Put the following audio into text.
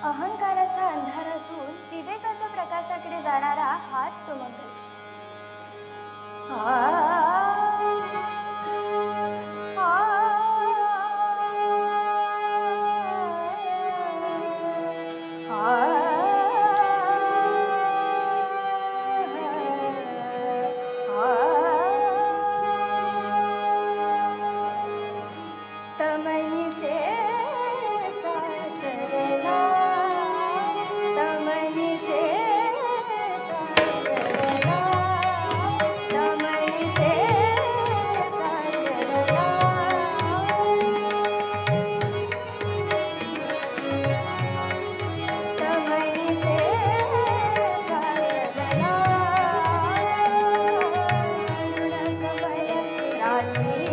अहंकाराच्या अंधारातून विवेकाच्या प्रकाशाकडे जाणारा हाच तो मंगलक्ष কাছে